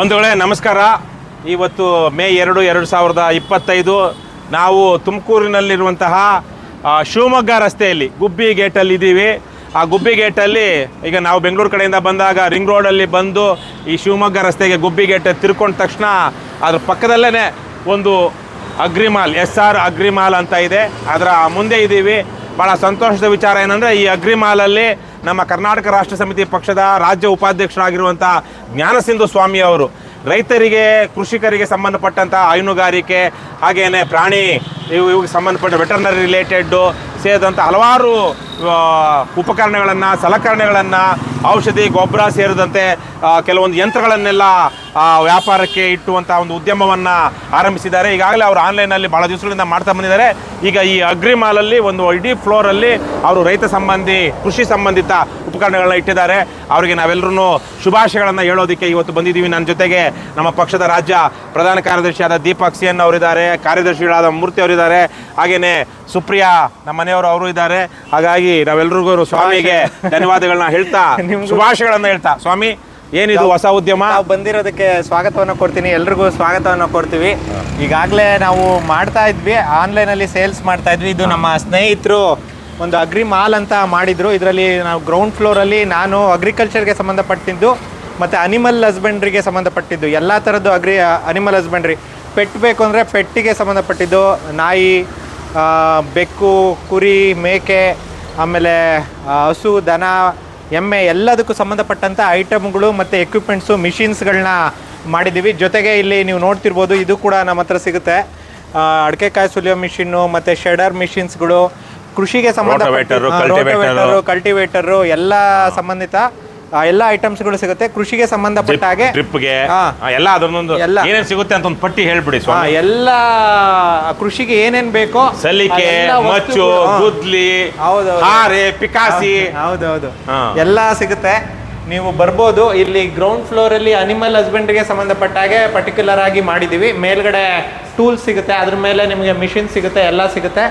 ಬಂಧುಗಳೇ, ನಮಸ್ಕಾರ. ಇವತ್ತು ಮೇ ಎರಡು ಎರಡು ಸಾವಿರದ ಇಪ್ಪತ್ತೈದು, ನಾವು ತುಮಕೂರಿನಲ್ಲಿರುವಂತಹ ಶಿವಮೊಗ್ಗ ರಸ್ತೆಯಲ್ಲಿ ಗುಬ್ಬಿ ಗೇಟಲ್ಲಿ ಇದ್ದೀವಿ. ಆ ಗುಬ್ಬಿ ಗೇಟಲ್ಲಿ ಈಗ ನಾವು ಬೆಂಗಳೂರು ಕಡೆಯಿಂದ ಬಂದಾಗ ರಿಂಗ್ ರೋಡಲ್ಲಿ ಬಂದು ಈ ಶಿವಮೊಗ್ಗ ರಸ್ತೆಗೆ ಗುಬ್ಬಿ ಗೇಟ್ ತಿರ್ಕೊಂಡ ತಕ್ಷಣ ಅದ್ರ ಪಕ್ಕದಲ್ಲೇ ಒಂದು ಅಗ್ರಿಮಾಲ್, ಎಸ್ ಆರ್ ಅಗ್ರಿಮಾಲ್ ಅಂತ ಇದೆ. ಅದರ ಮುಂದೆ ಇದ್ದೀವಿ. ಭಾಳ ಸಂತೋಷದ ವಿಚಾರ ಏನಂದರೆ ಈ ಅಗ್ರಿಮಾಲಲ್ಲಿ ನಮ್ಮ ಕರ್ನಾಟಕ ರಾಷ್ಟ್ರ ಸಮಿತಿ ಪಕ್ಷದ ರಾಜ್ಯ ಉಪಾಧ್ಯಕ್ಷರಾಗಿರುವಂಥ ಜ್ಞಾನಸಿಂಧು ಸ್ವಾಮಿ ಅವರು. ರೈತರಿಗೆ, ಕೃಷಿಕರಿಗೆ ಸಂಬಂಧಪಟ್ಟಂಥ ಹೈನುಗಾರಿಕೆ, ಹಾಗೇನೆ ಪ್ರಾಣಿ, ಇವು ಇವಿಗೆ ಸಂಬಂಧಪಟ್ಟ ವೆಟರ್ನರಿ ರಿಲೇಟೆಡ್ಡು ಸೇರಿದಂಥ ಹಲವಾರು ಉಪಕರಣಗಳನ್ನು, ಸಲಕರಣೆಗಳನ್ನು ಔಷಧಿ ಗೊಬ್ಬರ ಸೇರಿದಂತೆ ಕೆಲವೊಂದು ಯಂತ್ರಗಳನ್ನೆಲ್ಲ ವ್ಯಾಪಾರಕ್ಕೆ ಇಟ್ಟುವಂಥ ಒಂದು ಉದ್ಯಮವನ್ನು ಆರಂಭಿಸಿದ್ದಾರೆ. ಈಗಾಗಲೇ ಅವರು ಆನ್ಲೈನಲ್ಲಿ ಭಾಳ ದಿವಸಗಳಿಂದ ಮಾಡ್ತಾ ಬಂದಿದ್ದಾರೆ. ಈಗ ಈ ಅಗ್ರಿ ಮಾಲಲ್ಲಿ ಒಂದು ಇಡೀ ಫ್ಲೋರಲ್ಲಿ ಅವರು ರೈತ ಸಂಬಂಧಿ ಕೃಷಿ ಸಂಬಂಧಿತ ಉಪಕರಣಗಳನ್ನ ಇಟ್ಟಿದ್ದಾರೆ. ಅವರಿಗೆ ನಾವೆಲ್ಲರೂ ಶುಭಾಶಯಗಳನ್ನು ಹೇಳೋದಕ್ಕೆ ಇವತ್ತು ಬಂದಿದ್ದೀವಿ. ನನ್ನ ಜೊತೆಗೆ ನಮ್ಮ ಪಕ್ಷದ ರಾಜ್ಯ ಪ್ರಧಾನ ಕಾರ್ಯದರ್ಶಿಯಾದ ದೀಪಕ್ ಸಿ ಎನ್ ಅವರಿದ್ದಾರೆ ಕಾರ್ಯದರ್ಶಿಗಳಾದ ಮೂರ್ತಿ ಅವರಿದ್ದಾರೆ ಹಾಗೆಯೇ ಸುಪ್ರಿಯಾ ನಮ್ಮ ಮನೆಯವರು ಅವರು ಇದ್ದಾರೆ. ಹಾಗಾಗಿ ನಾವೆಲ್ಲರಿಗೂ ಸ್ವಾಮಿಗೆ ಧನ್ಯವಾದಗಳನ್ನ ಹೇಳ್ತಾ ಶುಭಾಶಯಗಳನ್ನ ಹೇಳ್ತಾ. ಸ್ವಾಮಿ ಏನಿದು ಹೊಸ ಉದ್ಯಮ? ನಾವು ಬಂದಿರೋದಕ್ಕೆ ಸ್ವಾಗತವನ್ನು ಕೊಡ್ತೀನಿ. ಎಲ್ರಿಗೂ ಸ್ವಾಗತವನ್ನು ಕೊಡ್ತೀವಿ. ಈಗಾಗಲೇ ನಾವು ಮಾಡ್ತಾ ಇದ್ವಿ. ಆನ್ಲೈನಲ್ಲಿ ಸೇಲ್ಸ್ ಮಾಡ್ತಾ ಇದ್ವಿ. ಇದು ನಮ್ಮ ಸ್ನೇಹಿತರು ಒಂದು ಅಗ್ರಿ ಮಾಲ್ ಅಂತ ಮಾಡಿದ್ರು. ಇದರಲ್ಲಿ ನಾವು ಗ್ರೌಂಡ್ ಫ್ಲೋರಲ್ಲಿ ನಾನು ಅಗ್ರಿಕಲ್ಚರ್ಗೆ ಸಂಬಂಧಪಟ್ಟಿದ್ದು ಮತ್ತು ಅನಿಮಲ್ ಹಸ್ಬೆಂಡ್ರಿಗೆ ಸಂಬಂಧಪಟ್ಟಿದ್ದು. ಎಲ್ಲ ಥರದ್ದು ಅಗ್ರಿ ಅನಿಮಲ್ ಹಸ್ಬೆಂಡ್ರಿ ಪೆಟ್ ಬೇಕು ಅಂದರೆ ಪೆಟ್ಟಿಗೆ ಸಂಬಂಧಪಟ್ಟಿದ್ದು. ನಾಯಿ ಬೆಕ್ಕು ಕುರಿ ಮೇಕೆ ಆಮೇಲೆ ಹಸು ದನ ಎಮ್ಮೆ ಎಲ್ಲದಕ್ಕೂ ಸಂಬಂಧಪಟ್ಟಂಥ ಐಟಮ್ಗಳು ಮತ್ತು ಎಕ್ವಿಪ್ಮೆಂಟ್ಸು ಮಿಷಿನ್ಸ್ಗಳನ್ನ ಮಾಡಿದ್ದೀವಿ ಜೊತೆಗೆ ಇಲ್ಲಿ ನೀವು ನೋಡ್ತಿರ್ಬೋದು ಇದು ಕೂಡ ನಮ್ಮ ಹತ್ರ ಸಿಗುತ್ತೆ. ಅಡಿಕೆಕಾಯಿ ಸುಲಿಯೋ ಮಿಷಿನ್ನು ಮತ್ತು ಶೆಡರ್ ಮಿಷಿನ್ಸ್ಗಳು ಕೃಷಿಗೆ ಸಂಬಂಧಪಟ್ಟ ಕಲ್ಟಿವೇಟರ್ ಕಲ್ಟಿವೇಟರು ಎಲ್ಲ ಸಂಬಂಧಿತ ಎಲ್ಲ ಐಟಮ್ಸ್ಗಳು ಸಿಗುತ್ತೆ ಕೃಷಿಗೆ ಸಂಬಂಧಪಟ್ಟ ಹಾಗೆ ಟ್ರಿಪ್ಗೆ. ಎಲ್ಲ ಅದನ್ನೊಂದು ಎಲ್ಲ. ಏನೇನು ಸಿಗುತ್ತೆ ಅಂತ ಒಂದು ಪಟ್ಟಿ ಹೇಳ್ಬಿಡಿ ಸ್ವಾಮಿ ಎಲ್ಲ ಕೃಷಿಗೆ ಏನೇನ್ ಬೇಕೋ ಸಲಿಕೆ ಮಚ್ಚು. ಗುದ್ಲಿ. ಹಾರೆ ಪಿಕಾಸಿ ಹೌದೌದು ಹಾ. ಎಲ್ಲ ಸಿಗುತ್ತೆ ನೀವು ಬರ್ಬೋದು ಇಲ್ಲಿ ಗ್ರೌಂಡ್ ಫ್ಲೋರ್ ಅಲ್ಲಿ ಅನಿಮಲ್ ಹಸ್ಬೆಂಡ್ರಿಗೆ ಸಂಬಂಧಪಟ್ಟ ಹಾಗೆ ಪರ್ಟಿಕ್ಯುಲರ್ ಆಗಿ ಮಾಡಿದೀವಿ ಮೇಲ್ಗಡೆ ಟೂಲ್ಸ್ ಸಿಗುತ್ತೆ ಅದ್ರ ಮೇಲೆ ನಿಮಗೆ ಮಿಷಿನ್ ಸಿಗುತ್ತೆ ಎಲ್ಲ ಸಿಗುತ್ತೆ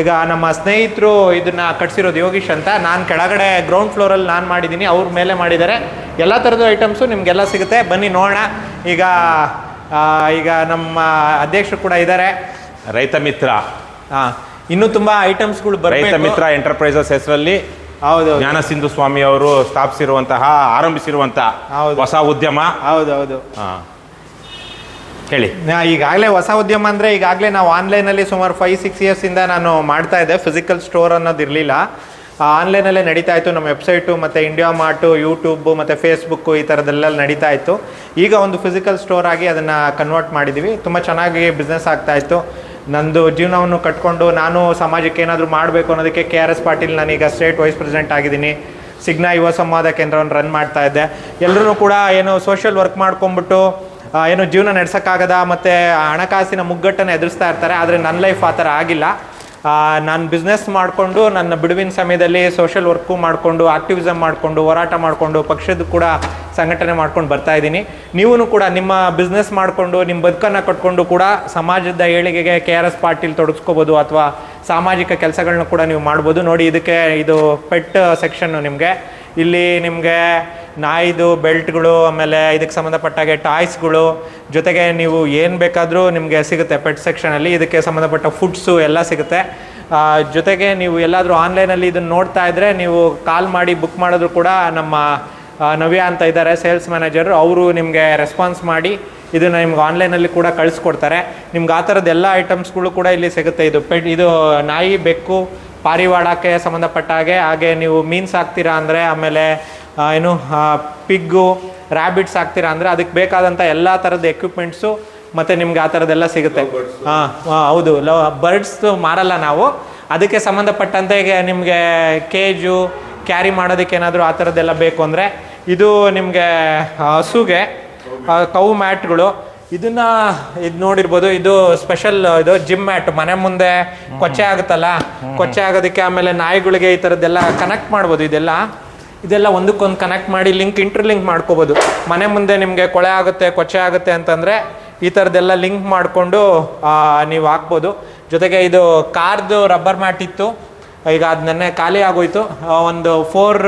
ಈಗ ನಮ್ಮ ಸ್ನೇಹಿತರು ಇದನ್ನ ಕಟ್ಸಿರೋದು ಯೋಗೀಶ್ ಅಂತ. ನಾನು ಕೆಳಗಡೆ ಗ್ರೌಂಡ್ ಫ್ಲೋರಲ್ಲಿ ನಾನು ಮಾಡಿದ್ದೀನಿ ಅವ್ರ ಮೇಲೆ ಮಾಡಿದ್ದಾರೆ ಎಲ್ಲ ಥರದ ಐಟಮ್ಸು ನಿಮಗೆಲ್ಲ ಸಿಗುತ್ತೆ. ಬನ್ನಿ ನೋಡೋಣ. ಈಗ ಈಗ ನಮ್ಮ ಅಧ್ಯಕ್ಷರು ಕೂಡ ಇದ್ದಾರೆ ರೈತ ಮಿತ್ರ. ಹಾಂ ಇನ್ನೂ ತುಂಬ ಐಟಮ್ಸ್ಗಳು ರೈತ ಮಿತ್ರ ಎಂಟರ್ಪ್ರೈಸಸ್ ಹೆಸರಲ್ಲಿ ಹೌದು ಜ್ಞಾನ ಸಿಂಧು ಸ್ವಾಮಿ ಅವರು ಸ್ಥಾಪಿಸಿರುವಂತಹ ಆರಂಭಿಸಿರುವಂತಹ ಹೌದು. ಹೊಸ ಉದ್ಯಮ. ಹೌದೌದು. ಹಾ. ಹೇಳಿ. ಈಗಾಗಲೇ ಹೊಸ ಉದ್ಯಮ ಅಂದರೆ ಈಗಾಗಲೇ ನಾವು ಆನ್ಲೈನಲ್ಲಿ ಸುಮಾರು ಫೈವ್ ಸಿಕ್ಸ್ ಇಯರ್ಸಿಂದ ನಾನು ಮಾಡ್ತಾ ಇದ್ದೆ. ಫಿಸಿಕಲ್ ಸ್ಟೋರ್ ಅನ್ನೋದು ಇರಲಿಲ್ಲ. ಆನ್ಲೈನಲ್ಲೇ ನಡೀತಾ ಇತ್ತು. ನಮ್ಮ ವೆಬ್ಸೈಟು ಮತ್ತು ಇಂಡಿಯಾ ಮಾರ್ಟು ಯೂಟ್ಯೂಬು ಮತ್ತು ಫೇಸ್ಬುಕ್ಕು ಈ ಥರದ್ದೆಲ್ಲ ನಡೀತಾ ಇತ್ತು. ಈಗ ಒಂದು ಫಿಸಿಕಲ್ ಸ್ಟೋರ್ ಆಗಿ ಅದನ್ನು ಕನ್ವರ್ಟ್ ಮಾಡಿದ್ದೀವಿ ತುಂಬ ಚೆನ್ನಾಗಿ ಬಿಸ್ನೆಸ್ ಆಗ್ತಾ ಇತ್ತು. ನಂದು ಜೀವನವನ್ನು ಕಟ್ಕೊಂಡು ನಾನು ಸಮಾಜಕ್ಕೆ ಏನಾದರೂ ಮಾಡಬೇಕು ಅನ್ನೋದಕ್ಕೆ ಕೆ ಆರ್ ಎಸ್ ಪಾಟೀಲ್ ನಾನೀಗ ಸ್ಟೇಟ್ ವೈಸ್ ಪ್ರೆಸಿಡೆಂಟ್ ಆಗಿದ್ದೀನಿ. ಸಿಗ್ನಾ ಯುವ ಸಂವಾದ ಕೇಂದ್ರವನ್ನು ರನ್ ಮಾಡ್ತಾ ಇದ್ದೆ. ಎಲ್ಲರೂ ಕೂಡ ಏನು ಸೋಷಿಯಲ್ ವರ್ಕ್ ಮಾಡ್ಕೊಂಬಿಟ್ಟು ಏನು ಜೀವನ ನಡೆಸೋಕ್ಕಾಗದ ಮತ್ತು ಹಣಕಾಸಿನ ಮುಗ್ಗಟ್ಟನ್ನು ಎದುರಿಸ್ತಾ ಇರ್ತಾರೆ, ಆದರೆ ನನ್ನ ಲೈಫ್ ಆ ಥರ ಆಗಿಲ್ಲ. ನಾನು ಬಿಸ್ನೆಸ್ ಮಾಡಿಕೊಂಡು, ನನ್ನ ಬಿಡುವಿನ ಸಮಯದಲ್ಲಿ ಸೋಷಿಯಲ್ ವರ್ಕು ಮಾಡಿಕೊಂಡು ಆಕ್ಟಿವಿಸಮ್ ಮಾಡಿಕೊಂಡು, ಹೋರಾಟ ಮಾಡಿಕೊಂಡು ಪಕ್ಷದ ಕೂಡ ಸಂಘಟನೆ ಮಾಡ್ಕೊಂಡು ಬರ್ತಾ ಇದ್ದೀನಿ. ನೀವೂ ಕೂಡ ನಿಮ್ಮ ಬಿಸ್ನೆಸ್ ಮಾಡಿಕೊಂಡು, ನಿಮ್ಮ ಬದುಕನ್ನು ಕಟ್ಕೊಂಡು ಕೂಡ ಸಮಾಜದ ಏಳಿಗೆಗೆ ಕೆ ಆರ್ ಎಸ್ ಪಾರ್ಟಿಲಿ ತೊಡಗಿಸ್ಕೋಬೋದು ಅಥವಾ ಸಾಮಾಜಿಕ ಕೆಲಸಗಳನ್ನ ಕೂಡ ನೀವು ಮಾಡ್ಬೋದು. ನೋಡಿ, ಇದಕ್ಕೆ ಇದು ಪೆಟ್ ಸೆಕ್ಷನ್ನು ನಿಮಗೆ. ಇಲ್ಲಿ ನಿಮಗೆ ನಾಯಿದು, ಬೆಲ್ಟ್ಗಳು, ಆಮೇಲೆ ಇದಕ್ಕೆ ಸಂಬಂಧಪಟ್ಟಾಗೆ ಟಾಯ್ಸ್ಗಳು, ಜೊತೆಗೆ ನೀವು ಏನು ಬೇಕಾದರೂ ನಿಮಗೆ ಸಿಗುತ್ತೆ ಪೆಟ್ ಸೆಕ್ಷನಲ್ಲಿ. ಇದಕ್ಕೆ ಸಂಬಂಧಪಟ್ಟ ಫುಡ್ಸು ಎಲ್ಲ ಸಿಗುತ್ತೆ. ಜೊತೆಗೆ ನೀವು ಎಲ್ಲಾದರೂ ಆನ್ಲೈನಲ್ಲಿ ಇದನ್ನು ನೋಡ್ತಾ ಇದ್ದರೆ ನೀವು ಕಾಲ್ ಮಾಡಿ ಬುಕ್ ಮಾಡಿದ್ರು ಕೂಡ ನಮ್ಮ ನವ್ಯ ಅಂತ ಇದ್ದಾರೆ, ಸೇಲ್ಸ್ ಮ್ಯಾನೇಜರ್, ಅವರು ನಿಮಗೆ ರೆಸ್ಪಾನ್ಸ್ ಮಾಡಿ ಇದನ್ನು ನಿಮ್ಗೆ ಆನ್ಲೈನಲ್ಲಿ ಕೂಡ ಕಳಿಸ್ಕೊಡ್ತಾರೆ. ನಿಮ್ಗೆ ಆ ಥರದ್ದು ಎಲ್ಲ ಐಟಮ್ಸ್ಗಳು ಕೂಡ ಇಲ್ಲಿ ಸಿಗುತ್ತೆ. ಇದು ಪೆಟ್, ಇದು ನಾಯಿ ಬೆಕ್ಕು ಪಾರಿವಾಳಕ್ಕೆ ಸಂಬಂಧಪಟ್ಟ ಹಾಗೆ ಹಾಗೆ ನೀವು ಮೀನ್ಸ್ ಸಾಕ್ತೀರಾ ಅಂದರೆ ಆಮೇಲೆ ಏನು ಪಿಗ್ಗು ರ್ಯಾಬಿಟ್ಸ್ ಹಾಕ್ತೀರಾ ಅಂದರೆ ಅದಕ್ಕೆ ಬೇಕಾದಂಥ ಎಲ್ಲ ಥರದ ಎಕ್ವಿಪ್ಮೆಂಟ್ಸು ಮತ್ತು ನಿಮ್ಗೆ ಆ ಥರದ್ದೆಲ್ಲ ಸಿಗುತ್ತೆ. ಹಾಂ ಹೌದು. ಲವ್ ಬರ್ಡ್ಸ್ ಮಾರಲ್ಲ ನಾವು. ಅದಕ್ಕೆ ಸಂಬಂಧಪಟ್ಟಂತೆ ಈಗ ನಿಮಗೆ ಕೇಜು ಕ್ಯಾರಿ ಮಾಡೋದಕ್ಕೆ ಏನಾದರೂ ಆ ಥರದ್ದೆಲ್ಲ ಬೇಕು ಅಂದರೆ ಇದು ನಿಮಗೆ ಹಸುಗೆ ಕೌ ಕವು ಮ್ಯಾಟ್ಗಳು ಇದನ್ನ ಇದು ನೋಡಿರ್ಬೋದು, ಇದು ಸ್ಪೆಷಲ್ ಇದು ಜಿಮ್ ಮ್ಯಾಟ್ ಮನೆ ಮುಂದೆ ಕೊಚ್ಚೆ ಆಗುತ್ತಲ್ಲ? ಕೊಚ್ಚೆ ಆಗೋದಕ್ಕೆ ಆಮೇಲೆ ನಾಯಿಗಳಿಗೆ ಈ ಥರದ್ದೆಲ್ಲ ಕನೆಕ್ಟ್ ಮಾಡ್ಬೋದು ಇದೆಲ್ಲ. ಇದೆಲ್ಲ ಒಂದಕ್ಕೊಂದು ಕನೆಕ್ಟ್ ಮಾಡಿ ಲಿಂಕ್ ಇಂಟರ್ಲಿಂಕ್ ಮಾಡ್ಕೋಬೋದು. ಮನೆ ಮುಂದೆ ನಿಮಗೆ ಕೊಳೆ ಆಗುತ್ತೆ, ಕೊಚ್ಚೆ ಆಗುತ್ತೆ ಅಂತಂದರೆ ಈ ಥರದ್ದೆಲ್ಲ ಲಿಂಕ್ ಮಾಡಿಕೊಂಡು ನೀವು ಹಾಕ್ಬೋದು. ಜೊತೆಗೆ ಇದು ಕಾರ್ದು ರಬ್ಬರ್ ಮ್ಯಾಟ್ ಇತ್ತು. ಈಗ ಅದು ನೆನ್ನೆ ಖಾಲಿ ಆಗೋಯ್ತು. ಒಂದು ಫೋರ್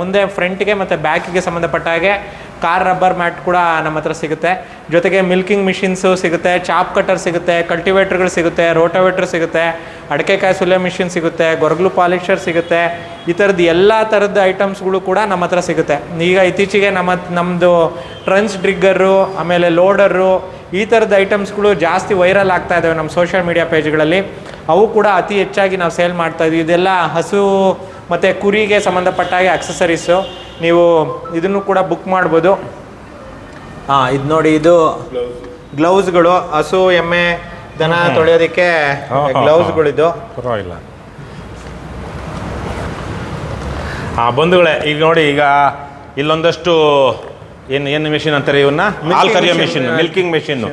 ಮುಂದೆ ಫ್ರಂಟ್ಗೆ ಮತ್ತು ಬ್ಯಾಕಿಗೆ ಸಂಬಂಧಪಟ್ಟ ಹಾಗೆ ಕಾರ್ ರಬ್ಬರ್ ಮ್ಯಾಟ್ ಕೂಡ ನಮ್ಮ ಹತ್ರ ಸಿಗುತ್ತೆ. ಜೊತೆಗೆ ಮಿಲ್ಕಿಂಗ್ ಮಿಷಿನ್ಸು ಸಿಗುತ್ತೆ, ಚಾಪ್ ಕಟರ್ ಸಿಗುತ್ತೆ, ಕಲ್ಟಿವೇಟರ್ಗಳು ಸಿಗುತ್ತೆ, ರೋಟೋವೇಟರ್ ಸಿಗುತ್ತೆ, ಅಡಿಕೆಕಾಯಿ ಸುಲಿಯೋ ಮಿಷಿನ್ ಸಿಗುತ್ತೆ, ಗೊರಗ್ಲು ಪಾಲಿಷರ್ ಸಿಗುತ್ತೆ, ಈ ಥರದ್ದು ಎಲ್ಲ ಥರದ ಐಟಮ್ಸ್ಗಳು ಕೂಡ ನಮ್ಮ ಹತ್ರ ಸಿಗುತ್ತೆ. ಈಗ ಇತ್ತೀಚೆಗೆ ನಮ್ಮ ನಮ್ಮದು ಟ್ರನ್ಸ್ ಡ್ರಿಗ್ಗರು ಆಮೇಲೆ ಲೋಡರು ಈ ಥರದ ಐಟಮ್ಸ್ಗಳು ಜಾಸ್ತಿ ವೈರಲ್ ಆಗ್ತಾ ಇದ್ದಾವೆ ನಮ್ಮ ಸೋಷಿಯಲ್ ಮೀಡಿಯಾ ಪೇಜ್ಗಳಲ್ಲಿ ಅವು ಕೂಡ ಅತಿ ಹೆಚ್ಚಾಗಿ ನಾವು ಸೇಲ್ ಮಾಡ್ತಾ ಇದ್ವಿ. ಇದೆಲ್ಲ ಹಸು ಮತ್ತು ಕುರಿಗೆ ಸಂಬಂಧಪಟ್ಟ ಹಾಗೆ ಅಕ್ಸಸರೀಸು ನೀವು ಇದನ್ನು ಕೂಡ ಬುಕ್ ಮಾಡ್ಬೋದು. ಹಾಂ ಇದು ನೋಡಿ ಇದು ಗ್ಲೌಸ್ಗಳು ಹಸು ಎಮ್ಮೆ ದನ ತೊಳೆಯೋದಕ್ಕೆ ಗ್ಲೌಸ್ಗಳಿದು. ಪರವಾಗಿಲ್ಲ. ಹಾಂ ಬಂಧುಗಳೇ ಈಗ ನೋಡಿ ಈಗ ಇಲ್ಲೊಂದಷ್ಟು ಏನು ಏನು ಮೆಷಿನ್ ಅಂತಾರೆ ಇವನ್ನ ಹಾಲು ಕರಿಯೋ ಮಿಷಿನ್ ಮಿಲ್ಕಿಂಗ್ ಮೆಷಿನ್.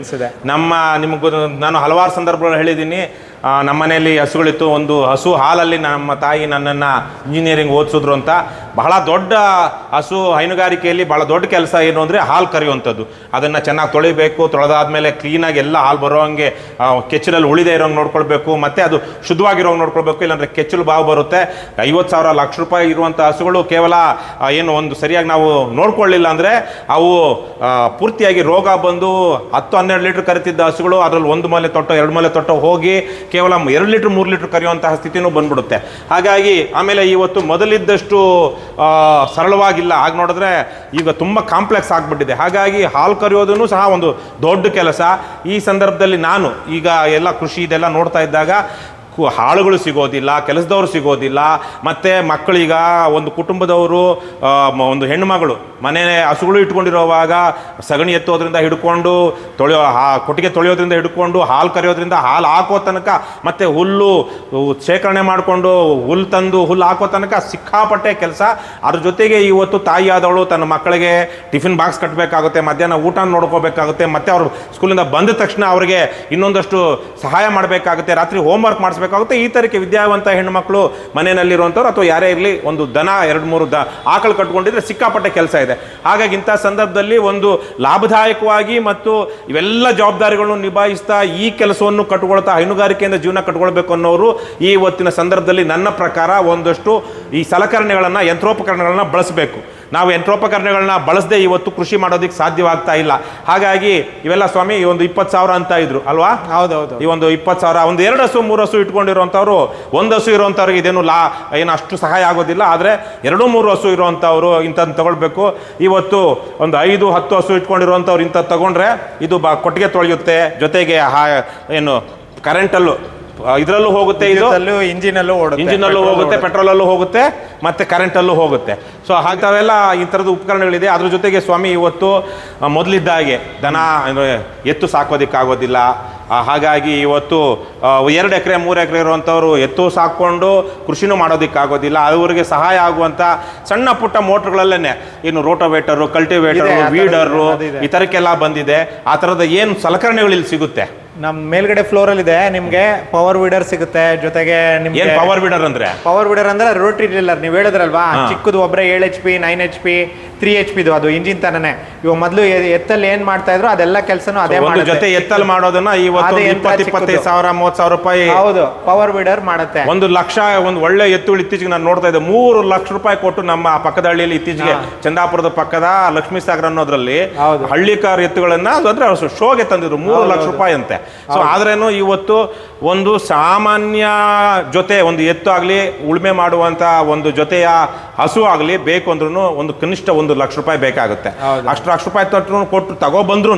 ನಮ್ಮ ನಿಮಗೆ ನಾನು ಹಲವಾರು ಸಂದರ್ಭಗಳು ಹೇಳಿದ್ದೀನಿ. ನಮ್ಮ ಮನೆಯಲ್ಲಿ ಹಸುಗಳಿತ್ತು. ಒಂದು ಹಸು ಹಾಲಲ್ಲಿ ನಮ್ಮ ತಾಯಿ ನನ್ನನ್ನು ಇಂಜಿನಿಯರಿಂಗ್ ಓದಿಸಿದ್ರು ಅಂತ. ಬಹಳ ದೊಡ್ಡ ಹಸು ಹೈನುಗಾರಿಕೆಯಲ್ಲಿ ಬಹಳ ದೊಡ್ಡ ಕೆಲಸ ಏನು ಅಂದರೆ ಹಾಲು ಕರೆಯುವಂಥದ್ದು. ಅದನ್ನು ಚೆನ್ನಾಗಿ ತೊಳಿಬೇಕು, ತೊಳೆದಾದ್ಮೇಲೆ ಕ್ಲೀನಾಗಿ ಎಲ್ಲ ಹಾಲು ಬರೋ ಹಂಗೆ ಕೆಚ್ಚಲಲ್ಲಿ ಉಳಿದೇ ಇರೋಂಗೆ ನೋಡ್ಕೊಳ್ಬೇಕು. ಮತ್ತು ಅದು ಶುದ್ಧವಾಗಿರೋಂಗೆ ನೋಡ್ಕೊಳ್ಬೇಕು, ಇಲ್ಲಾಂದರೆ ಕೆಚ್ಚಲು ಬಾವು ಬರುತ್ತೆ. ಐವತ್ತು ಸಾವಿರ ಲಕ್ಷ ರೂಪಾಯಿ ಇರುವಂಥ ಹಸುಗಳು ಕೇವಲ ಏನು ಒಂದು ಸರಿಯಾಗಿ ನಾವು ನೋಡ್ಕೊಳ್ಳಿಲ್ಲ ಅಂದರೆ ಅವು ಪೂರ್ತಿಯಾಗಿ ರೋಗ ಬಂದು ಹತ್ತು ಹನ್ನೆರಡು ಲೀಟ್ರ್ ಕರಿತಿದ್ದ ಹಸುಗಳು, ಅದರಲ್ಲಿ ಒಂದು ಮಲೆ ತೊಟ್ಟೋ, ಎರಡು ಮಲೆ ತೊಟ್ಟೋ ಹೋಗಿ ಕೇವಲ ಎರಡು ಲೀಟ್ರ್, ಮೂರು ಲೀಟ್ರ್ ಕರೆಯುವಂತಹ ಸ್ಥಿತಿನೂ ಬಂದ್ಬಿಡುತ್ತೆ. ಹಾಗಾಗಿ ಆಮೇಲೆ ಇವತ್ತು ಮೊದಲಿದ್ದಷ್ಟು ಸರಳವಾಗಿಲ್ಲ. ಆಗ ನೋಡಿದ್ರೆ ಈಗ ತುಂಬ ಕಾಂಪ್ಲೆಕ್ಸ್ ಆಗಿಬಿಟ್ಟಿದೆ. ಹಾಗಾಗಿ ಹಾಲು ಕರೆಯೋದನ್ನು ಸಹ ಒಂದು ದೊಡ್ಡ ಕೆಲಸ. ಈ ಸಂದರ್ಭದಲ್ಲಿ ನಾನು ಈಗ ಎಲ್ಲ ಕೃಷಿ ಇದೆಲ್ಲ ನೋಡ್ತಾ ಇದ್ದಾಗ ಆಳುಗಳು ಸಿಗೋದಿಲ್ಲ, ಕೆಲಸದವರು ಸಿಗೋದಿಲ್ಲ, ಮತ್ತು ಮಕ್ಕಳೀಗ ಒಂದು ಕುಟುಂಬದವರು ಒಂದು ಹೆಣ್ಣುಮಗಳು ಮನೆ ಹಸುಗಳು ಇಟ್ಕೊಂಡಿರೋವಾಗ ಸಗಣಿ ಎತ್ತೋದ್ರಿಂದ ಹಿಡ್ಕೊಂಡು, ತೊಳೆಯೋ ಹಾ ಕೊಟ್ಟಿಗೆ ತೊಳೆಯೋದ್ರಿಂದ ಹಿಡ್ಕೊಂಡು, ಹಾಲು ಕರೆಯೋದ್ರಿಂದ ಹಾಲು ಹಾಕೋ ತನಕ, ಮತ್ತು ಹುಲ್ಲು ಶೇಖರಣೆ ಮಾಡಿಕೊಂಡು ಹುಲ್ಲು ತಂದು ಹುಲ್ಲು ಹಾಕೋ ತನಕ ಸಿಕ್ಕಾಪಟ್ಟೆ ಕೆಲಸ. ಅದ್ರ ಜೊತೆಗೆ ಇವತ್ತು ತಾಯಿ ಆದವಳು ತನ್ನ ಮಕ್ಕಳಿಗೆ ಟಿಫಿನ್ ಬಾಕ್ಸ್ ಕಟ್ಟಬೇಕಾಗುತ್ತೆ ಮಧ್ಯಾಹ್ನ ಊಟ ನೋಡ್ಕೋಬೇಕಾಗುತ್ತೆ, ಮತ್ತು ಅವರು ಸ್ಕೂಲಿಂದ ಬಂದ ತಕ್ಷಣ ಅವರಿಗೆ ಇನ್ನೊಂದಷ್ಟು ಸಹಾಯ ಮಾಡಬೇಕಾಗುತ್ತೆ, ರಾತ್ರಿ ಹೋಮ್ವರ್ಕ್ ಮಾಡಿಸ್ಬೇಕಾಗುತ್ತೆ ಈ ಥರಕ್ಕೆ ವಿದ್ಯಾವಂತ ಹೆಣ್ಣುಮಕ್ಕಳು ಮನೆಯಲ್ಲಿರುವಂಥವ್ರು ಅಥವಾ ಯಾರೇ ಇರಲಿ, ಒಂದು ದನ, ಎರಡು, ಮೂರು ದ ಆಕಳು ಕಟ್ಕೊಂಡಿದ್ರೆ ಸಿಕ್ಕಾಪಟ್ಟೆ ಕೆಲಸ ಇದೆ. ಹಾಗಾಗಿ ಇಂಥ ಸಂದರ್ಭದಲ್ಲಿ ಒಂದು ಲಾಭದಾಯಕವಾಗಿ ಮತ್ತು ಇವೆಲ್ಲ ಜವಾಬ್ದಾರಿಗಳನ್ನು ನಿಭಾಯಿಸ್ತಾ ಈ ಕೆಲಸವನ್ನು ಕಟ್ಕೊಳ್ತಾ ಹೈನುಗಾರಿಕೆಯಿಂದ ಜೀವನ ಕಟ್ಕೊಳ್ಬೇಕು ಅನ್ನೋರು ಈ ಇವತ್ತಿನ ಸಂದರ್ಭದಲ್ಲಿ ನನ್ನ ಪ್ರಕಾರ ಒಂದಷ್ಟು ಈ ಸಲಕರಣೆಗಳನ್ನು, ಯಂತ್ರೋಪಕರಣಗಳನ್ನು ಬಳಸಬೇಕು. ನಾವು ಯಂತ್ರೋಪಕರಣಗಳನ್ನ ಬಳಸದೆ ಇವತ್ತು ಕೃಷಿ ಮಾಡೋದಕ್ಕೆ ಸಾಧ್ಯವಾಗ್ತಾ ಇಲ್ಲ. ಹಾಗಾಗಿ ಇವೆಲ್ಲ ಸ್ವಾಮಿ ಈ ಒಂದು ಇಪ್ಪತ್ತು ಸಾವಿರ ಅಂತ ಇದ್ರು ಅಲ್ವಾ? ಹೌದೌದು. ಈ ಒಂದು ಇಪ್ಪತ್ತು ಸಾವಿರ ಒಂದು ಎರಡು ಹಸು ಮೂರು ಹಸು ಇಟ್ಕೊಂಡಿರುವಂಥವ್ರು ಒಂದು ಹಸು ಇರುವಂಥವ್ರಿಗೆ ಇದೇನು ಲಾ ಏನು ಅಷ್ಟು ಸಹಾಯ ಆಗೋದಿಲ್ಲ. ಆದರೆ ಎರಡು ಮೂರು ಹಸು ಇರುವಂಥವ್ರು ಇಂಥದ್ದು ತಗೊಳ್ಬೇಕು. ಇವತ್ತು ಒಂದು ಐದು ಹತ್ತು ಹಸು ಇಟ್ಕೊಂಡಿರುವಂಥವ್ರು ಇಂಥದ್ದು ತಗೊಂಡ್ರೆ ಇದು ಬಾ ಕೊಟ್ಟಿಗೆ ತೊಳೆಯುತ್ತೆ. ಜೊತೆಗೆ ಹಾ ಏನು ಕರೆಂಟಲ್ಲೂ ಇದರಲ್ಲೂ ಹೋಗುತ್ತೆ ಇದು. ಇಂಜಿನ್ ಅಲ್ಲೂ ಓಡುತ್ತೆ ಇಂಜಿನಲ್ಲೂ petrol ಹೋಗುತ್ತೆ ಪೆಟ್ರೋಲ್ ಅಲ್ಲೂ ಹೋಗುತ್ತೆ ಮತ್ತೆ ಕರೆಂಟಲ್ಲೂ ಹೋಗುತ್ತೆ. ಸೊ ಹಾಗವೆಲ್ಲ ಈ ಥರದ ಉಪಕರಣಗಳಿದೆ. ಅದ್ರ ಜೊತೆಗೆ ಸ್ವಾಮಿ ಇವತ್ತು ಮೊದಲಿದ್ದ ಹಾಗೆ ದನ ಎತ್ತು ಸಾಕೋದಿಕ್ಕಾಗೋದಿಲ್ಲ. ಹಾಗಾಗಿ ಇವತ್ತು ಎರಡು ಎಕರೆ ಮೂರು ಎಕರೆ ಇರುವಂಥವ್ರು ಎತ್ತು ಸಾಕ್ಕೊಂಡು ಕೃಷಿನೂ ಮಾಡೋದಕ್ಕಾಗೋದಿಲ್ಲ. ಅವರಿಗೆ ಸಹಾಯ ಆಗುವಂಥ ಸಣ್ಣ ಪುಟ್ಟ ಮೋಟ್ರ್ಗಳಲ್ಲೇ ಇನ್ನು ರೋಟೋವೇಟರು ಕಲ್ಟಿವೇಟರು ವೀಡರು ಈ ಥರಕ್ಕೆಲ್ಲ ಬಂದಿದೆ. ಆ ಥರದ ಏನು ಸಲಕರಣೆಗಳು ಇಲ್ಲಿ ಸಿಗುತ್ತೆ? ನಮ್ ಮೇಲ್ಗಡೆ ಫ್ಲೋರ್ ಅಲ್ಲಿ ಇದೆ ನಿಮ್ಗೆ ಪವರ್ ವೀಡರ್ ಸಿಗುತ್ತೆ ಜೊತೆಗೆ ಏನು ನಿಮ್ಗೆ ಪವರ್ ವೀಡರ್ ಅಂದ್ರೆ? ಪವರ್ ವೀಡರ್ ಅಂದ್ರೆ ರೋಟ್ರಿ ಡ್ರಿಲ್ಲರ್ ನೀವು ಹೇಳಿದ್ರಲ್ವಾ? ಚಿಕ್ಕದು ಒಬ್ಬರೇ ಏಳು H P nine H P three H ಪಿದು ಅದು ಇಂಜಿನ್ ತರನೇ ಇವಾಗ ಮೊದಲು ಎತ್ತಲ್ಲಿ ಏನ್ ಮಾಡ್ತಾ ಇದ್ರು ಅದೆಲ್ಲ ಕೆಲಸನೂ ಅದೇ ಒಂದು ಮಾಡುತ್ತೆ. ಜೊತೆ ಎತ್ತಲ್ಲಿ ಮಾಡೋದನ್ನ ಇವತ್ತು ಅದೇ ಇಪ್ಪತ್ತು ಇಪ್ಪತ್ತೈದು ಚಿಕ್ಕದು. ಸಾವಿರ ಮೂವತ್ತು ಸಾವಿರ ರೂಪಾಯಿ ಹೌದು ಪವರ್ ವೀಡರ್ ಮಾಡುತ್ತೆ. ಒಂದು ಲಕ್ಷ ಒಂದು ಒಳ್ಳೆ ಎತ್ತು ಇತ್ತೀಚೆಗೆ ನಾನು ನೋಡ್ತಾ ಇದ್ದೆ. ಮೂರು ಲಕ್ಷ ರೂಪಾಯಿ ಕೊಟ್ಟು ನಮ್ಮ ಪಕ್ಕದ ಹಳ್ಳಿಯಲ್ಲಿ ಇತ್ತೀಚೆಗೆ ಚಂದಾಪುರದ ಪಕ್ಕದ ಲಕ್ಷ್ಮೀ ಸಾಗರ್ ಅನ್ನೋದ್ರಲ್ಲಿ ಹೌದು. ಹಳ್ಳಿಕಾರ್ ಎತ್ತುಗಳನ್ನ ಅಂದ್ರೆ ಅವ್ರು ಶೋಗೆ ತಂದಿದ್ರು. ಮೂರು ಲಕ್ಷ ರೂಪಾಯಿ ಅಂತೆ. ಸೊ ಆದ್ರೇನು ಇವತ್ತು ಒಂದು ಸಾಮಾನ್ಯ ಜೊತೆ ಒಂದು ಎತ್ತು ಆಗಲಿ ಉಳುಮೆ ಮಾಡುವಂತ ಒಂದು ಜೊತೆಯ ಹಸು ಆಗಲಿ ಬೇಕು ಅಂದ್ರೂ ಒಂದು ಕನಿಷ್ಠ ಒಂದು ಲಕ್ಷ ರೂಪಾಯಿ ಬೇಕಾಗುತ್ತೆ. ಅಷ್ಟು ಲಕ್ಷ ರೂಪಾಯಿ ತೊಟ್ಟು ಕೊಟ್ಟು ತಗೋ ಬಂದ್ರೂ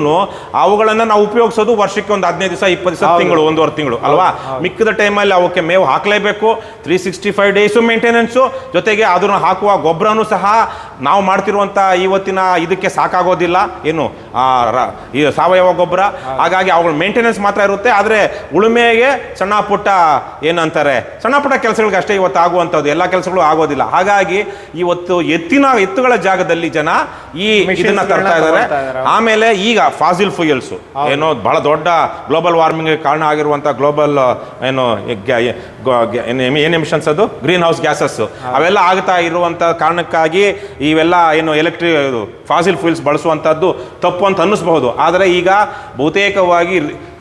ಅವುಗಳನ್ನು ನಾವು ಉಪಯೋಗಿಸೋದು ವರ್ಷಕ್ಕೆ ಒಂದು ಹದಿನೈದು ದಿವಸ ಇಪ್ಪತ್ತು ದಿವಸ. ತಿಂಗಳು ಒಂದೂವರೆ ತಿಂಗಳು ಅಲ್ವಾ? ಮಿಕ್ಕಿದ ಟೈಮಲ್ಲಿ ಅವಕ್ಕೆ ಮೇವು ಹಾಕಲೇಬೇಕು. Three sixty five days maintenance ಜೊತೆಗೆ ಅದನ್ನು ಹಾಕುವ ಗೊಬ್ಬರನೂ ಸಹ ನಾವು ಮಾಡ್ತಿರುವಂಥ ಇವತ್ತಿನ ಇದಕ್ಕೆ ಸಾಕಾಗೋದಿಲ್ಲ. ಏನು? ಈ ಸಾವಯವ ಗೊಬ್ಬರ. ಹಾಗಾಗಿ ಅವುಗಳ ಮೇಂಟೆನೆನ್ಸ್ ಮಾತ್ರ ಇರುತ್ತೆ. ಆದರೆ ಉಳುಮೆಗೆ ಸಣ್ಣ ಪುಟ್ಟ ಏನಂತಾರೆ? ಸಣ್ಣ ಪುಟ್ಟ ಕೆಲಸಗಳಿಗೆ ಅಷ್ಟೇ ಇವತ್ತು ಆಗುವಂಥದ್ದು. ಎಲ್ಲ ಕೆಲಸಗಳು ಆಗೋದಿಲ್ಲ. ಹಾಗಾಗಿ ಇವತ್ತು ಎತ್ತಿನ ಎತ್ತುಗಳ ಜಾಗದಲ್ಲಿ ಜನ ಈ ಇದನ್ನ ತರ್ತಾ ಇದ್ದಾರೆ ಆಮೇಲೆ ಈಗ ಫಾಸಿಲ್ ಫ್ಯೂಯಲ್ಸ್ ಏನೋ ಬಹಳ ದೊಡ್ಡ ಗ್ಲೋಬಲ್ ವಾರ್ಮಿಂಗ್ ಕಾರಣ ಆಗಿರುವಂಥ ಗ್ಲೋಬಲ್ ಏನು ಏನ್ ಎಮಿಷನ್ಸ್ ಅದು? ಗ್ರೀನ್ ಹೌಸ್ ಗ್ಯಾಸಸ್ ಅವೆಲ್ಲ ಆಗ್ತಾ ಇರುವಂಥ ಕಾರಣಕ್ಕಾಗಿ ಇವೆಲ್ಲ ಏನು ಎಲೆಕ್ಟ್ರಿಕ್ ಫಾಸಿಲ್ ಫ್ಯೂಲ್ಸ್ ಬಳಸುವಂಥದ್ದು ತಪ್ಪು ಅಂತ ಅನ್ನಿಸ್ಬಹುದು. ಆದರೆ ಈಗ ಬಹುತೇಕವಾಗಿ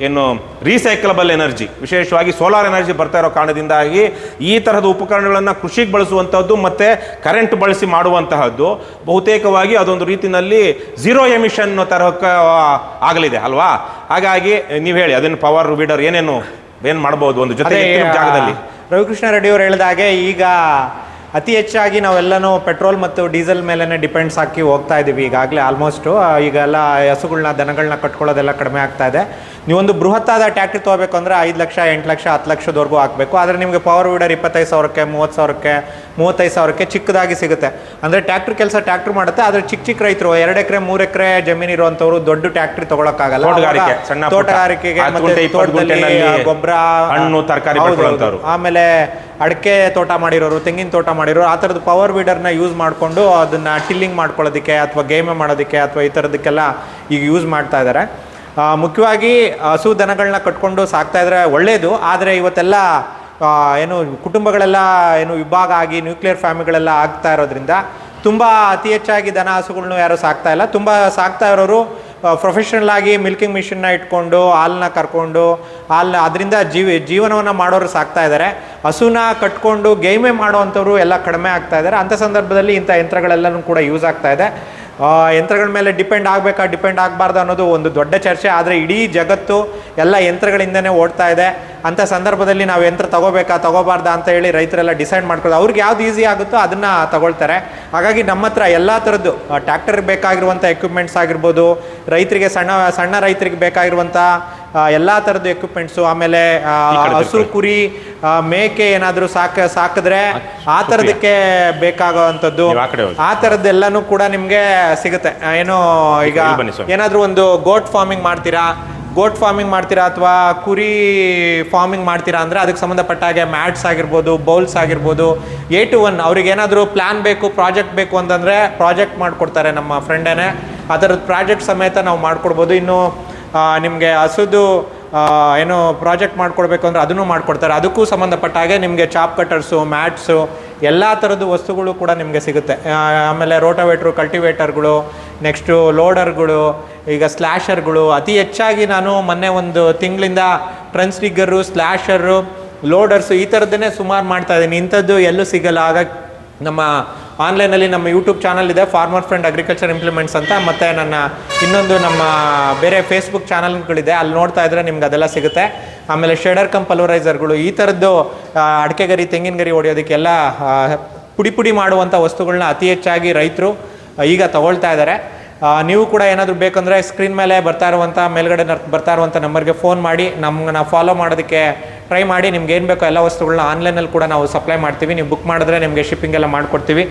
ಏನು ರೀಸೈಕಲಬಲ್ ಎನರ್ಜಿ ವಿಶೇಷವಾಗಿ ಸೋಲಾರ್ ಎನರ್ಜಿ ಬರ್ತಾ ಇರೋ ಕಾರಣದಿಂದಾಗಿ ಈ ತರಹದ ಉಪಕರಣಗಳನ್ನು ಕೃಷಿಗೆ ಬಳಸುವಂಥದ್ದು ಮತ್ತು ಕರೆಂಟ್ ಬಳಸಿ ಮಾಡುವಂತಹದ್ದು ಬಹುತೇಕವಾಗಿ ಅದೊಂದು ರೀತಿಯಲ್ಲಿ ಝೀರೋ ಎಮಿಷನ್ ತರಹಕ್ಕೆ ಆಗಲಿದೆ ಅಲ್ವಾ? ಹಾಗಾಗಿ ನೀವು ಹೇಳಿ ಅದನ್ನು ಪವರ್ ವೀಡರ್ ಏನೇನು ಏನು ಮಾಡ್ಬೋದು ಒಂದು ಜೊತೆ ಜಾಗದಲ್ಲಿ? ರವಿಕೃಷ್ಣ ರೆಡ್ಡಿ ಅವರು ಹೇಳಿದಾಗೆ ಈಗ ಅತಿ ಹೆಚ್ಚಾಗಿ ನಾವೆಲ್ಲನೂ ಪೆಟ್ರೋಲ್ ಮತ್ತು ಡೀಸೆಲ್ ಮೇಲೇ ಡಿಪೆಂಡ್ಸ್ ಹಾಕಿ ಹೋಗ್ತಾ ಇದ್ದೀವಿ ಈಗಾಗಲೇ ಆಲ್ಮೋಸ್ಟು ಈಗೆಲ್ಲ ಹಸುಗಳನ್ನ ದನಗಳನ್ನ ಕಟ್ಕೊಳ್ಳೋದೆಲ್ಲ ಕಡಿಮೆ ಆಗ್ತಾ ಇದೆ. ನೀವೊಂದು ಬೃಹತ್ತಾದ ಟ್ಯಾಕ್ಟ್ರಿ ತೊಗೋಬೇಕು ಅಂದರೆ ಐದು ಲಕ್ಷ ಎಂಟು ಲಕ್ಷ ಹತ್ತು ಲಕ್ಷದವರೆಗೂ ಹಾಕಬೇಕು. ಆದರೆ ನಿಮಗೆ ಪವರ್ ವೀಡರ್ ಇಪ್ಪತ್ತೈದು ಸಾವಿರಕ್ಕೆ ಮೂವತ್ತು ಸಾವಿರಕ್ಕೆ ಮೂವತ್ತೈದು ಸಾವಿರಕ್ಕೆ ಚಿಕ್ಕದಾಗಿ ಸಿಗುತ್ತೆ. ಅಂದರೆ ಟ್ಯಾಕ್ಟ್ರ್ ಕೆಲಸ ಟ್ಯಾಕ್ಟ್ರ್ ಮಾಡುತ್ತೆ ಆದರೆ ಚಿಕ್ಕ ಚಿಕ್ಕ ರೈತರು ಎರಡು ಎಕರೆ ಮೂರು ಎಕರೆ ಜಮೀನು ಇರುವಂಥವ್ರು ದೊಡ್ಡ ಟ್ಯಾಕ್ಟ್ರಿ ತೊಗೊಳಕ್ಕಾಗಲ್ಲ. ತೋಟಗಾರಿಕೆಗೆ ಗೊಬ್ಬರ ಹಣ್ಣು, ತರಕಾರಿ ಆಮೇಲೆ ಅಡಿಕೆ ತೋಟ ಮಾಡಿರೋರು ತೆಂಗಿನ ತೋಟ ಮಾಡಿರೋರು ಆ ಥರದ್ದು ಪವರ್ ವೀಡರ್ನ ಯೂಸ್ ಮಾಡಿಕೊಂಡು ಅದನ್ನ ಟಿಲ್ಲಿಂಗ್ ಮಾಡ್ಕೊಳ್ಳೋದಕ್ಕೆ ಅಥವಾ ಗೇಮೆ ಮಾಡೋದಕ್ಕೆ ಅಥವಾ ಈ ಥರದಕ್ಕೆಲ್ಲ ಈಗ ಯೂಸ್ ಮಾಡ್ತಾ ಇದ್ದಾರೆ. ಮುಖ್ಯವಾಗಿ ಹಸು ದನಗಳನ್ನ ಕಟ್ಕೊಂಡು ಸಾಕ್ತಾ ಇದ್ರೆ ಒಳ್ಳೆಯದು ಆದರೆ ಇವತ್ತೆಲ್ಲ ಏನು ಕುಟುಂಬಗಳೆಲ್ಲ ಏನು ವಿಭಾಗ ಆಗಿ ನ್ಯೂಕ್ಲಿಯರ್ ಫ್ಯಾಮಿಲಿಗಳೆಲ್ಲ ಆಗ್ತಾ ಇರೋದ್ರಿಂದ ತುಂಬ ಅತಿ ಹೆಚ್ಚಾಗಿ ದನ ಹಸುಗಳ್ನು ಯಾರು ಸಾಕ್ತಾ ಇಲ್ಲ. ತುಂಬ ಸಾಕ್ತಾ ಇರೋರು ಪ್ರೊಫೆಷನಲ್ ಆಗಿ ಮಿಲ್ಕಿಂಗ್ ಮಿಷಿನ್ನ ಇಟ್ಕೊಂಡು ಹಾಲನ್ನ ಕರ್ಕೊಂಡು ಹಾಲನ್ನ ಅದರಿಂದ ಜೀವ, ಜೀವನವನ್ನು ಮಾಡೋರು ಸಾಕ್ತಾ ಇದ್ದಾರೆ ಹಸುನ ಕಟ್ಕೊಂಡು ಗೇಮೆ ಮಾಡೋವಂಥವ್ರು ಎಲ್ಲ ಕಡಿಮೆ ಆಗ್ತಾ ಇದ್ದಾರೆ ಅಂಥ ಸಂದರ್ಭದಲ್ಲಿ ಇಂಥ ಯಂತ್ರಗಳೆಲ್ಲನೂ ಕೂಡ ಯೂಸ್ ಆಗ್ತಾ ಇದೆ. ಯಂತ್ರಗಳ ಮೇಲೆ ಡಿಪೆಂಡ್ ಆಗಬೇಕಾ, ಡಿಪೆಂಡ್ ಆಗಬಾರ್ದು ಅನ್ನೋದು ಒಂದು ದೊಡ್ಡ ಚರ್ಚೆ. ಆದರೆ ಇಡೀ ಜಗತ್ತು ಎಲ್ಲ ಯಂತ್ರಗಳಿಂದನೇ ಓಡ್ತಾ ಇದೆ. ಅಂಥ ಸಂದರ್ಭದಲ್ಲಿ ನಾವು ಯಂತ್ರ ತಗೋಬೇಕಾ ತಗೋಬಾರ್ದಾ ಅಂತ ಹೇಳಿ ರೈತರೆಲ್ಲ ಡಿಸೈಡ್ ಮಾಡ್ಕೊಳ್ಳೋದು. ಅವ್ರಿಗೆ ಯಾವ್ದು ಈಸಿ ಆಗುತ್ತೋ ಅದನ್ನ ತಗೊಳ್ತಾರೆ. ಹಾಗಾಗಿ ನಮ್ಮ ಹತ್ರ ಎಲ್ಲ ಥರದ್ದು ಟ್ಯಾಕ್ಟರ್ ಬೇಕಾಗಿರುವಂಥ ಎಕ್ವಿಪ್ಮೆಂಟ್ಸ್ ಆಗಿರ್ಬೋದು ರೈತರಿಗೆ ಸಣ್ಣ ಸಣ್ಣ ರೈತರಿಗೆ ಬೇಕಾಗಿರುವಂಥ ಎಲ್ಲ ಥರದ್ದು ಎಕ್ವಿಪ್ಮೆಂಟ್ಸು ಆಮೇಲೆ ಹಸು ಕುರಿ ಮೇಕೆ ಏನಾದರೂ ಸಾಕ ಸಾಕಿದ್ರೆ ಆ ಥರದಕ್ಕೆ ಬೇಕಾಗುವಂಥದ್ದು. ಆ ಥರದ್ದೆಲ್ಲನೂ ಕೂಡ ನಿಮಗೆ ಸಿಗುತ್ತೆ. ಏನು ಈಗ ಏನಾದರೂ ಒಂದು ಗೋಟ್ ಫಾರ್ಮಿಂಗ್ ಮಾಡ್ತೀರಾ? ಗೋಟ್ ಫಾರ್ಮಿಂಗ್ ಮಾಡ್ತೀರಾ ಅಥವಾ ಕುರಿ ಫಾರ್ಮಿಂಗ್ ಮಾಡ್ತೀರಾ ಅಂದರೆ ಅದಕ್ಕೆ ಸಂಬಂಧಪಟ್ಟ ಹಾಗೆ ಮ್ಯಾಟ್ಸ್ ಆಗಿರ್ಬೋದು ಬೌಲ್ಸ್ ಆಗಿರ್ಬೋದು ಎ ಟು ಒನ್ ಅವ್ರಿಗೆ ಏನಾದರೂ ಪ್ಲ್ಯಾನ್ ಬೇಕು ಪ್ರಾಜೆಕ್ಟ್ ಬೇಕು ಅಂತಂದರೆ ಪ್ರಾಜೆಕ್ಟ್ ಮಾಡಿಕೊಡ್ತಾರೆ ನಮ್ಮ ಫ್ರೆಂಡೇ ಆ ಥರದ ಪ್ರಾಜೆಕ್ಟ್ ಸಮೇತ ನಾವು ಮಾಡಿಕೊಡ್ಬೋದು. ಇನ್ನು ನಿಮಗೆ ಹಸುದು ಏನು ಪ್ರಾಜೆಕ್ಟ್ ಮಾಡ್ಕೊಡ್ಬೇಕು ಅಂದರೆ ಅದನ್ನು ಮಾಡ್ಕೊಡ್ತಾರೆ. ಅದಕ್ಕೂ ಸಂಬಂಧಪಟ್ಟ ಹಾಗೆ ನಿಮಗೆ ಚಾಪ್ ಕಟರ್ಸು ಮ್ಯಾಟ್ಸು ಎಲ್ಲ ಥರದ್ದು ವಸ್ತುಗಳು ಕೂಡ ನಿಮಗೆ ಸಿಗುತ್ತೆ. ಆಮೇಲೆ ರೋಟೋವೇಟ್ರು ಕಲ್ಟಿವೇಟರ್ಗಳು ನೆಕ್ಸ್ಟು ಲೋಡರ್ಗಳು ಈಗ ಸ್ಲ್ಯಾಷರ್ಗಳು ಅತಿ ಹೆಚ್ಚಾಗಿ ನಾನು ಮೊನ್ನೆ ಒಂದು ತಿಂಗಳಿಂದ ಟ್ರೆನ್ಸ್ ಸ್ಲ್ಯಾಷರು ಲೋಡರ್ಸು ಈ ಥರದ್ದನ್ನೇ ಸುಮಾರು ಮಾಡ್ತಾ ಇದ್ದೀನಿ. ಇಂಥದ್ದು ಎಲ್ಲೂ ಸಿಗಲ್ಲ. ಆಗ ನಮ್ಮ ಆನ್ಲೈನಲ್ಲಿ ನಮ್ಮ ಯೂಟ್ಯೂಬ್ ಚಾನಲ್ ಇದೆ ಫಾರ್ಮರ್ ಫ್ರೆಂಡ್ ಅಗ್ರಿಕಲ್ಚರ್ ಇಂಪ್ಲಿಮೆಂಟ್ಸ್ ಅಂತ. ಮತ್ತು ನನ್ನ ಇನ್ನೊಂದು ನಮ್ಮ ಬೇರೆ ಫೇಸ್ಬುಕ್ ಚಾನಲ್ಗಳಿದೆ ಅಲ್ಲಿ ನೋಡ್ತಾ ಇದ್ರೆ ನಿಮ್ಗೆ ಅದೆಲ್ಲ ಸಿಗುತ್ತೆ. ಆಮೇಲೆ ಶೆಡರ್ ಕಮ್ ಪಲ್ವರೈಸರ್ಗಳು ಈ ಥರದ್ದು ಅಡಿಕೆ ಗರಿ ತೆಂಗಿನ ಗರಿ ಹೊಡೆಯೋದಕ್ಕೆಲ್ಲ ಪುಡಿ ಪುಡಿ ಮಾಡುವಂಥ ವಸ್ತುಗಳನ್ನ ಅತಿ ಹೆಚ್ಚಾಗಿ ರೈತರು ಈಗ ತಗೊಳ್ತಾ ಇದ್ದಾರೆ. ನೀವು ಕೂಡ ಏನಾದರೂ ಬೇಕಂದರೆ ಸ್ಕ್ರೀನ್ ಮೇಲೆ ಬರ್ತಾ ಇರುವಂಥ ಮೇಲ್ಗಡೆ ಬರ್ತಾ ಇರುವಂಥ ನಂಬರ್ಗೆ ಫೋನ್ ಮಾಡಿ, ನಮ್ಗೆ ನಾವು ಫಾಲೋ ಮಾಡೋದಕ್ಕೆ ಟ್ರೈ ಮಾಡಿ, ನಿಮ್ಗೆ ಏನು ಬೇಕೋ ಎಲ್ಲ ವಸ್ತುಗಳನ್ನ ಆನ್ಲೈನಲ್ಲಿ ಕೂಡ ನಾವು ಸಪ್ಲೈ ಮಾಡ್ತೀವಿ. ನೀವು ಬುಕ್ ಮಾಡಿದ್ರೆ ನಿಮಗೆ ಶಿಪ್ಪಿಂಗ್ ಎಲ್ಲ ಮಾಡಿಕೊಡ್ತೀವಿ.